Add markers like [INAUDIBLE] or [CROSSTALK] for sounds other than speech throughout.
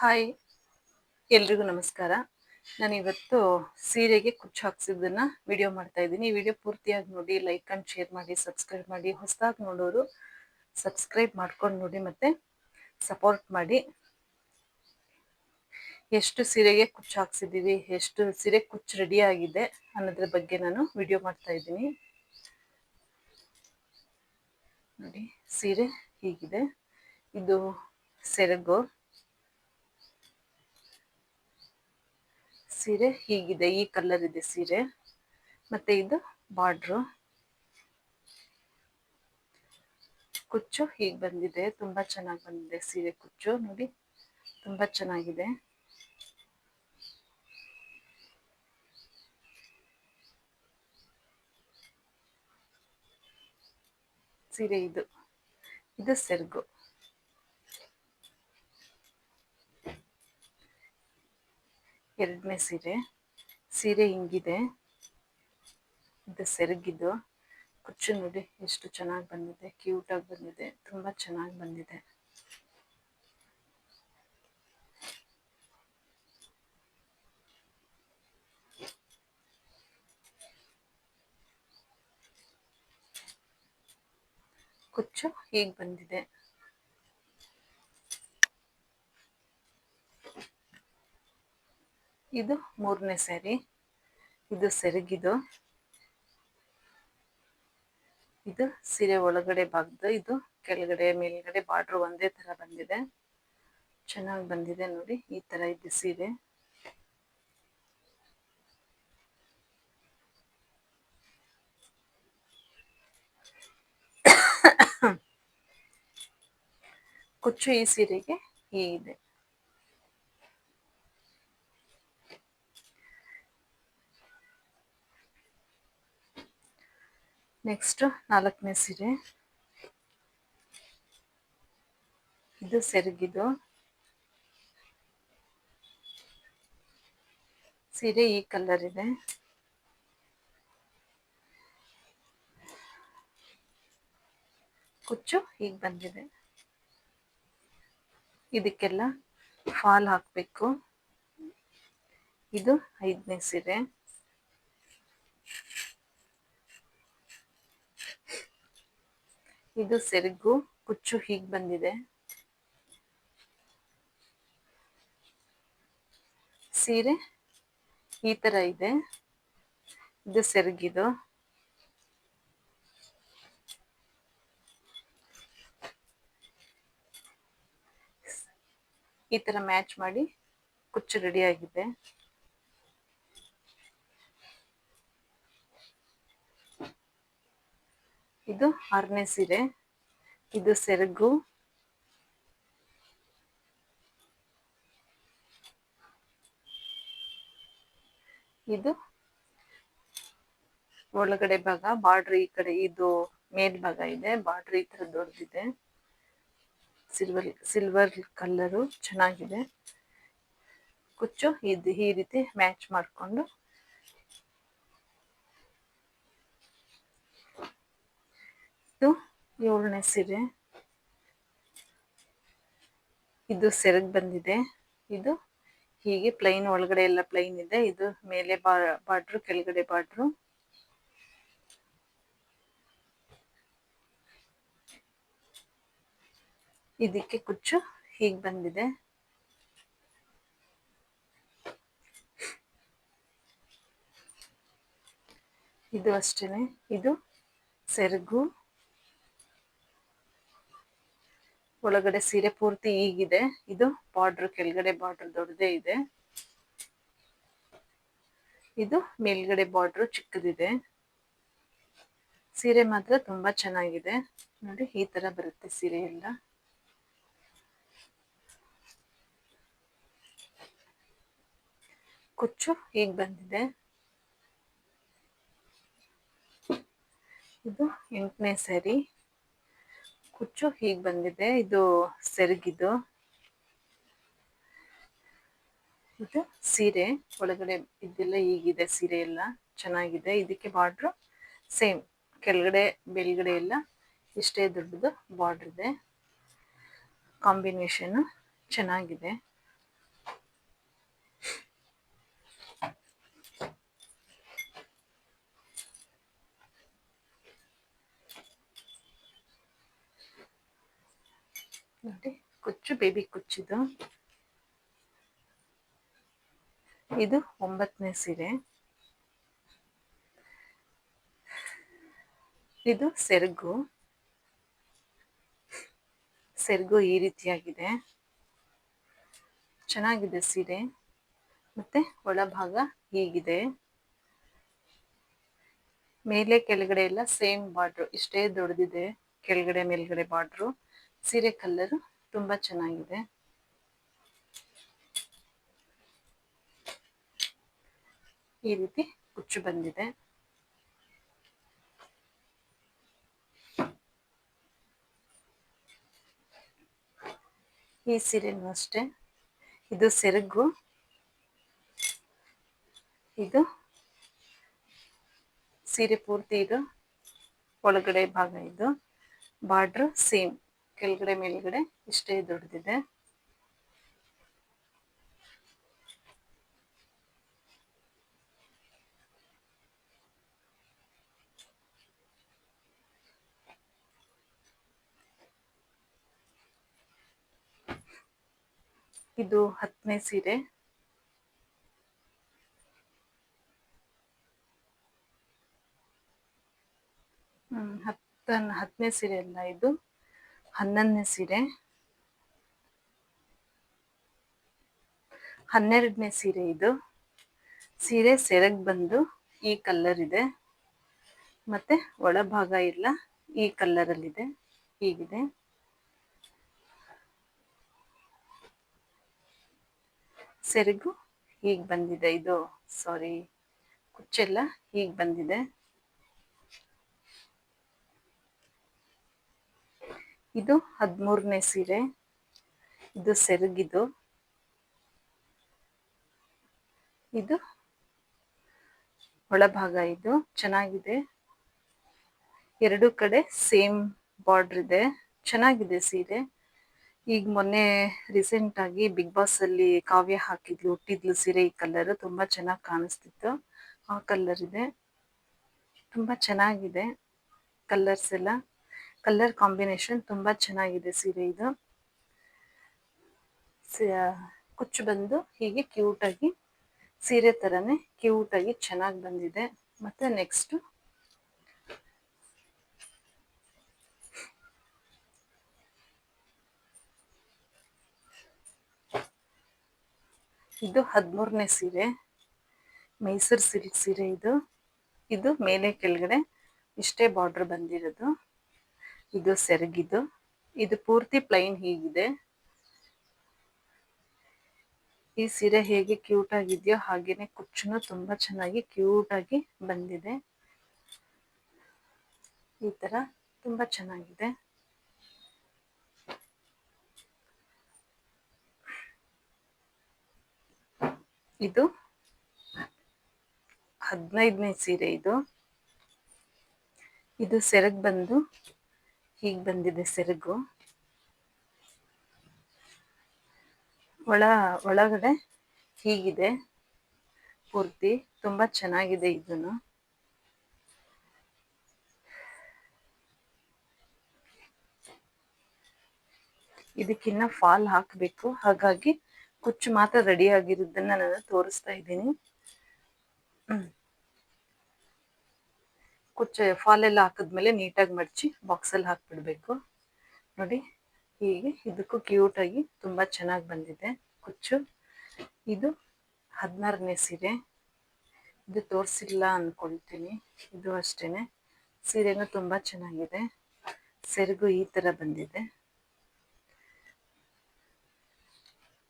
Hi, ಎಲ್ರಿಗೂ ನಮಸ್ಕಾರ. ನಾನು ಇವತ್ತು ಸೀರೆಗೆ ಕುಚ್ಚು ಹಾಕ್ಸಿದ್ದನ್ನ ವಿಡಿಯೋ ಮಾಡ್ತಾ ಇದ್ದೀನಿ. ವಿಡಿಯೋ ಪೂರ್ತಿಯಾಗಿ ನೋಡಿ ಲೈಕ್ ಅಂಡ್ ಶೇರ್ ಮಾಡಿ ಸಬ್ಸ್ಕ್ರೈಬ್ ಮಾಡಿ, ಹೊಸದಾಗಿ ನೋಡೋರು ಸಬ್ಸ್ಕ್ರೈಬ್ ಮಾಡ್ಕೊಂಡು ನೋಡಿ ಮತ್ತೆ ಸಪೋರ್ಟ್ ಮಾಡಿ. ಎಷ್ಟು ಸೀರೆಗೆ ಕುಚ್ಚು ಹಾಕ್ಸಿದ್ದೀವಿ, ಎಷ್ಟು ಸೀರೆ ಕುಚ್ಚು ರೆಡಿ ಆಗಿದೆ ಅನ್ನೋದ್ರ ಬಗ್ಗೆ ನಾನು ವಿಡಿಯೋ ಮಾಡ್ತಾ ಇದ್ದೀನಿ. ನೋಡಿ, ಸೀರೆ ಹೀಗಿದೆ. ಇದು ಸೆರಗು. ಸೀರೆ, ಹೀಗಿದೆ ಈ ಕಲರ್ ಇದೆ ಸೀರೆ. ಮತ್ತೆ ಇದು ಬಾರ್ಡ್ರು. ಕುಚ್ಚು ಹೀಗೆ ಬಂದಿದೆ, ತುಂಬಾ ಚೆನ್ನಾಗಿ ಬಂದಿದೆ ಸೀರೆ ಕುಚ್ಚು, ನೋಡಿ. ತುಂಬಾ ಚೆನ್ನಾಗಿದೆ. ಸೀರೆ ಇದು. ಇದು ಸೆರಗು. ಎರಡನೇ ಸೀರೆ. ಸೀರೆ ಹಿಂಗಿದೆ. ಇದು ಸೆರಗಿದ್ದು. ಕುಚ್ಚು ನೋಡಿ ಎಷ್ಟು ಚೆನ್ನಾಗಿ ಬಂದಿದೆ. ಕ್ಯೂಟಾಗಿ ಬಂದಿದೆ. ತುಂಬ ಚೆನ್ನಾಗಿ ಬಂದಿದೆ. ಕುಚ್ಚು ಹೀಗೆ ಬಂದಿದೆ? ಇದು ಮೂರನೇ ಸ್ಯಾರಿ ಇದು ಸೆರಗಿದು. ಇದು ಸೀರೆ ಒಳಗಡೆ ಭಾಗದ ಇದು ಕೆಳಗಡೆ ಮೇಲ್ಗಡೆ ಬಾರ್ಡ್ರ್ ಒಂದೇ ತರ ಬಂದಿದೆ. ಚೆನ್ನಾಗಿ ಬಂದಿದೆ ನೋಡಿ, ಈ ತರ ಇದೆ ಸೀರೆ. [COUGHS] ಕುಚ್ಚು ಈ ಸೀರೆಗೆ ಹೀಗಿದೆ ನೆಕ್ಸ್ಟ್ ನಾಲ್ಕನೇ ಸೀರೆ. ಇದು ಸೆರಗಿದು. ಸೀರೆ ಈ ಕಲರ್ ಇದೆ. ಕುಚ್ಚು ಹೀಗೆ ಬಂದಿದೆ. ಇದಕ್ಕೆಲ್ಲ ಫಾಲ್ ಹಾಕಬೇಕು. ಇದು ಐದನೇ ಸೀರೆ. ಇದು ಸೆರಗು ಕುಚ್ಚು ಹೀಗೆ ಬಂದಿದೆ. ಸೀರೆ ಈ ತರ ಇದೆ. ಇದು ಸೆರಗಿದು. ಈ ತರ ಮ್ಯಾಚ್ ಮಾಡಿ ಕುಚ್ಚು ರೆಡಿ ಆಗಿದೆ. ಇದು ಆರನೇ ಸೀರೆ ಇದು ಸೆರಗು. ಇದು ಒಳಗಡೆ ಭಾಗ, ಬಾರ್ಡರ್ ಈ ಕಡೆ ಇದು ಮೇಲ್ಭಾಗ ಇದೆ. ಬಾರ್ಡರ್ ಈ ತರ ದೊಡ್ಡದಿದೆ. ಸಿಲ್ವರ್ ಸಿಲ್ವರ್ ಕಲರ್ ಚೆನ್ನಾಗಿದೆ. ಕುಚ್ಚು ಇದು ಈ ರೀತಿ ಮ್ಯಾಚ್ ಮಾಡಿಕೊಂಡು ಇದು ಏಳನೇ ಸೀರೆ. ಇದು ಸೆರಗ್ ಬಂದಿದೆ. ಇದು ಹೀಗೆ ಪ್ಲೈನ್ ಒಳಗಡೆ ಎಲ್ಲ ಪ್ಲೈನ್ ಇದೆ. ಇದು ಮೇಲೆ ಬಾರ್ಡ್ರು, ಕೆಳಗಡೆ ಬಾರ್ಡ್ರು. ಇದಕ್ಕೆ ಕುಚ್ಚು ಹೀಗೆ ಬಂದಿದೆ. ಇದು ಅಷ್ಟೇನೆ. ಇದು ಸೆರಗು. ಒಳಗಡೆ ಸೀರೆ ಪೂರ್ತಿ ಈಗಿದೆ ಇದು ಬಾರ್ಡರ್ ಕೆಳಗಡೆ ಬಾರ್ಡರ್ ದೊಡ್ಡದೇ ಇದೆ. ಇದು ಮೇಲ್ಗಡೆ ಬಾರ್ಡರ್ ಚಿಕ್ಕದಿದೆ. ಸೀರೆ ಮಾತ್ರ ತುಂಬಾ ಚೆನ್ನಾಗಿದೆ. ನೋಡಿ, ಈ ತರ ಬರುತ್ತೆ ಸೀರೆ ಎಲ್ಲ. ಕುಚ್ಚು ಈಗ ಬಂದಿದೆ. ಇದು ಎಂಟನೇ ಸ್ಯಾರಿ ಕುಚ್ಚು ಹೀಗೆ ಬಂದಿದೆ. ಇದು ಸೆರಗಿದು. ಇದು ಸೀರೆ. ಒಳಗಡೆ ಇದೆಲ್ಲ ಹೀಗಿದೆ ಸೀರೆ ಎಲ್ಲ. ಚೆನ್ನಾಗಿದೆ. ಇದಕ್ಕೆ ಬಾರ್ಡ್ರು ಸೇಮ್ ಕೆಳಗಡೆ, ಮೇಲ್ಗಡೆ ಎಲ್ಲ ಇಷ್ಟೇ ದೊಡ್ಡದು ಬಾರ್ಡ್ರ್ ಇದೆ. ಕಾಂಬಿನೇಷನ್ ಚೆನ್ನಾಗಿದೆ. ನೋಡಿ, ಕುಚ್ಚು, ಬೇಬಿ ಕುಚ್ಚಿದು ಇದು ಒಂಬತ್ತನೇ ಸೀರೆ. ಇದು ಸೆರಗು. ಸೆರಗು ಈ ರೀತಿಯಾಗಿದೆ. ಚೆನ್ನಾಗಿದೆ ಸೀರೆ. ಮತ್ತೆ ಒಳಭಾಗ ಹೀಗಿದೆ. ಮೇಲೆ ಕೆಳಗಡೆ ಎಲ್ಲ ಸೇಮ್ ಬಾರ್ಡ್ರು, ಇಷ್ಟೇ ದೊಡ್ಡದಿದೆ ಕೆಳಗಡೆ ಮೇಲ್ಗಡೆ ಬಾರ್ಡ್ರು. ಸೀರೆ ಕಲರ್ ತುಂಬಾ ಚೆನ್ನಾಗಿದೆ. ಈ ರೀತಿ ಕುಚ್ಚು ಬಂದಿದೆ. ಈ ಸೀರೆನೂ ಅಷ್ಟೇ. ಇದು ಸೆರಗು. ಇದು ಸೀರೆ ಪೂರ್ತಿ ಇದು. ಒಳಗಡೆ ಭಾಗ ಇದು. Border same. ಕೆಳಗಡೆ ಮೇಲ್ಗಡೆ ಇಷ್ಟೇ ದೊಡ್ಡದಿದೆ. ಇದು ಹತ್ತನೇ ಸೀರೆ. ಹ್ಮ್ ಹತ್ತ ಹತ್ತನೇ ಸೀರೆ ಅಲ್ಲ ಇದು. ಹನ್ನೊಂದನೇ ಸೀರೆ. ಹನ್ನೆರಡನೇ ಸೀರೆ ಇದು. ಸೀರೆ ಸೆರಗ್ ಬಂದು ಈ ಕಲರ್ ಇದೆ. ಮತ್ತೆ ಒಳಭಾಗ ಇಲ್ಲ, ಈ ಕಲರ್ ಅಲ್ಲಿದೆ, ಹೀಗಿದೆ. ಸೆರಗು ಹೀಗ್ ಬಂದಿದೆ ಇದು. ಸಾರಿ ಕುಚ್ಚೆಲ್ಲ ಹೀಗ್ ಬಂದಿದೆ. ಇದು ಹದಿಮೂರನೇ ಸೀರೆ. ಇದು ಸೆರಗಿದು. ಇದು ಒಳಭಾಗ ಇದು. ಚೆನ್ನಾಗಿದೆ. ಎರಡು ಕಡೆ ಸೇಮ್ ಬಾರ್ಡರ್ ಇದೆ. ಚೆನ್ನಾಗಿದೆ ಸೀರೆ. ಈಗ ಮೊನ್ನೆ ರೀಸೆಂಟ್ ಆಗಿ ಬಿಗ್ ಬಾಸ್ ಅಲ್ಲಿ ಕಾವ್ಯ ಹಾಕಿದ್ಲು, ಹುಟ್ಟಿದ್ಲು ಸೀರೆ ಈ ಕಲರ್. ತುಂಬಾ ಚೆನ್ನಾಗಿ ಕಾಣಿಸ್ತಿತ್ತು. ಆ ಕಲರ್ ಇದೆ. ತುಂಬಾ ಚೆನ್ನಾಗಿದೆ ಕಲರ್ಸ್ ಎಲ್ಲ. ಕಲರ್ ಕಾಂಬಿನೇಷನ್ ತುಂಬ ಚೆನ್ನಾಗಿದೆ ಸೀರೆ ಇದು. ಕುಚ್ಚು ಬಂದು ಹೀಗೆ ಕ್ಯೂಟ್ ಆಗಿ ಸೀರೆ ತರನೇ ಕ್ಯೂಟ್ ಆಗಿ ಚೆನ್ನಾಗಿ ಬಂದಿದೆ. ಮತ್ತೆ ನೆಕ್ಸ್ಟ್ ಇದು ಹದಿಮೂರನೇ ಸೀರೆ. ಮೈಸೂರು ಸಿಲ್ಕ್ ಸೀರೆ ಇದು. ಇದು ಮೇಲೆ ಕೆಳಗಡೆ ಇಷ್ಟೇ ಬಾರ್ಡರ್ ಬಂದಿರೋದು. ಇದು ಸೆರಗಿದು. ಇದು ಪೂರ್ತಿ ಪ್ಲೈನ್ ಹೀಗಿದೆ. ಈ ಸೀರೆ ಹೇಗೆ ಕ್ಯೂಟ್ ಆಗಿದೆಯೋ ಹಾಗೇನೆ ಕುಚ್ಚುನು ತುಂಬಾ ಚೆನ್ನಾಗಿ ಕ್ಯೂಟ್ ಆಗಿ ಬಂದಿದೆ. ಈ ತರ ತುಂಬಾ ಚೆನ್ನಾಗಿದೆ. ಇದು ಹದಿನೈದನೇ ಸೀರೆ ಇದು. ಇದು ಸೆರಗ್ ಬಂದು ಹೀಗ್ ಬಂದಿದೆ ಸೆರಗು. ಒಳ, ಒಳಗಡೆ ಹೀಗಿದೆ ಪೂರ್ತಿ. ತುಂಬಾ ಚೆನ್ನಾಗಿದೆ ಇದನ್ನು. ಇದಕ್ಕಿನ್ನ ಫಾಲ್ ಹಾಕಬೇಕು. ಹಾಗಾಗಿ ಕುಚ್ಚು ಮಾತ್ರ ರೆಡಿ ಆಗಿರೋದನ್ನ ನಾನು ತೋರಿಸ್ತಾ ಇದ್ದೀನಿ. ಕುಚ್ಚು ಫಾಲ್ ಎಲ್ಲ ಹಾಕಿದ್ಮೇಲೆ ನೀಟಾಗಿ ಮಡಚಿ ಬಾಕ್ಸಲ್ಲಿ ಹಾಕಿಬಿಡಬೇಕು. ನೋಡಿ, ಹೀಗೆ ಇದಕ್ಕೂ ಕ್ಯೂಟಾಗಿ ತುಂಬ ಚೆನ್ನಾಗಿ ಬಂದಿದೆ ಕುಚ್ಚು. ಇದು ಹದಿನಾರನೇ ಸೀರೆ. ಇದು ತೋರಿಸಿಲ್ಲ ಅಂದ್ಕೊಳ್ತೀನಿ ಇದು ಅಷ್ಟೇನೆ. ಸೀರೆನೂ ತುಂಬ ಚೆನ್ನಾಗಿದೆ. ಸೆರಗು ಈ ಥರ ಬಂದಿದೆ.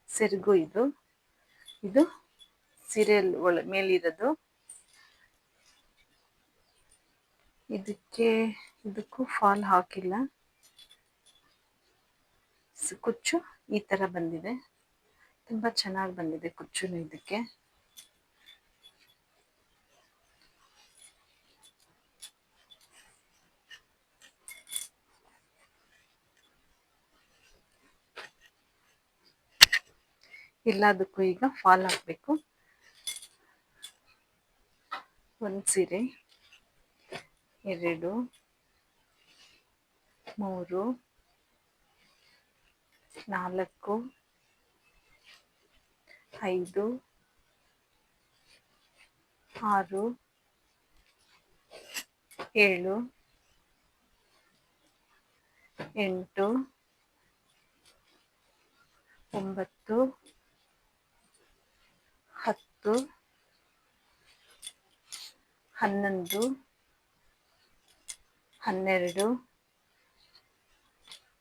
ಸೆರಗು ಇದು. ಇದು ಸೀರೆಯಲ್ಲಿ ಒಳ ಮೇಲಿರೋದು ಇದಕ್ಕೆ ಇದಕ್ಕೂ ಫಾಲ್ ಹಾಕಿಲ್ಲ. ಕುಚ್ಚು ಈ ತರ ಬಂದಿದೆ. ತುಂಬಾ ಚೆನ್ನಾಗಿ ಬಂದಿದೆ ಕುಚ್ಚುನು ಇದಕ್ಕೆ. ಎಲ್ಲದಕ್ಕೂ ಈಗ ಫಾಲ್ ಹಾಕಬೇಕು. ಒಂದು ಸೀರೆ. ಎರಡು ಮೂರು ನಾಲ್ಕು ಐದು ಆರು ಏಳು ಎಂಟು ಒಂಬತ್ತು ಹತ್ತು ಹನ್ನೊಂದು ಹನ್ನೆರಡು,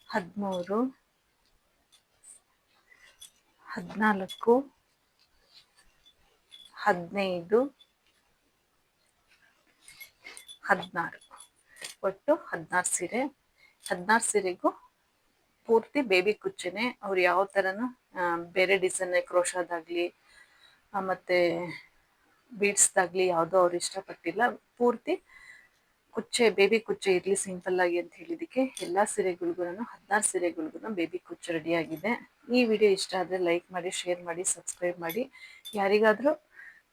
ಹದಿಮೂರು, ಹದಿನಾಲ್ಕು, ಹದಿನೈದು, ಹದಿನಾರು. ಒಟ್ಟು ಹದಿನಾರು ಸೀರೆ. ಹದಿನಾರು ಸೀರೆಗೂ ಪೂರ್ತಿ ಬೇಬಿ ಕುಚ್ಚನೆ. ಅವ್ರು ಯಾವ ಥರನೂ ಬೇರೆ ಡಿಸೈನ್ ಕ್ರೋಶಾದಾಗಲಿ ಮತ್ತು ಬೀಡ್ಸ್ದಾಗಲಿ ಯಾವುದೋ ಅವ್ರು ಇಷ್ಟಪಟ್ಟಿಲ್ಲ. ಪೂರ್ತಿ ಕುಚ್ಚೆ, ಬೇಬಿ ಕುಚ್ಚೆ ಇರಲಿ ಸಿಂಪಲ್ ಆಗಿ ಅಂತ ಹೇಳಿದಕ್ಕೆ ಎಲ್ಲ ಸೀರೆಗಳಿಗೂ ಹದಿನಾರು ಸೀರೆಗಳಿಗೂ ಬೇಬಿ ಕುಚ್ಚು ರೆಡಿಯಾಗಿದೆ ಈ ವಿಡಿಯೋ ಇಷ್ಟ ಆದರೆ ಲೈಕ್ ಮಾಡಿ ಶೇರ್ ಮಾಡಿ ಸಬ್ಸ್ಕ್ರೈಬ್ ಮಾಡಿ. ಯಾರಿಗಾದರೂ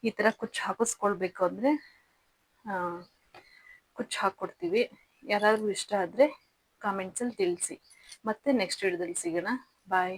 ಈ ಥರ ಕುಚ್ಚು ಹಾಕಿಸ್ಕೊಳ್ಬೇಕು ಅಂದರೆ ಕುಚ್ಚು ಹಾಕ್ಕೊಡ್ತೀವಿ. ಯಾರಾದರೂ ಇಷ್ಟ ಆದರೆ ಕಾಮೆಂಟ್ಸಲ್ಲಿ ತಿಳಿಸಿ. ಮತ್ತೆ ನೆಕ್ಸ್ಟ್ ವಿಡಿಯೋದಲ್ಲಿ ಸಿಗೋಣ. ಬಾಯ್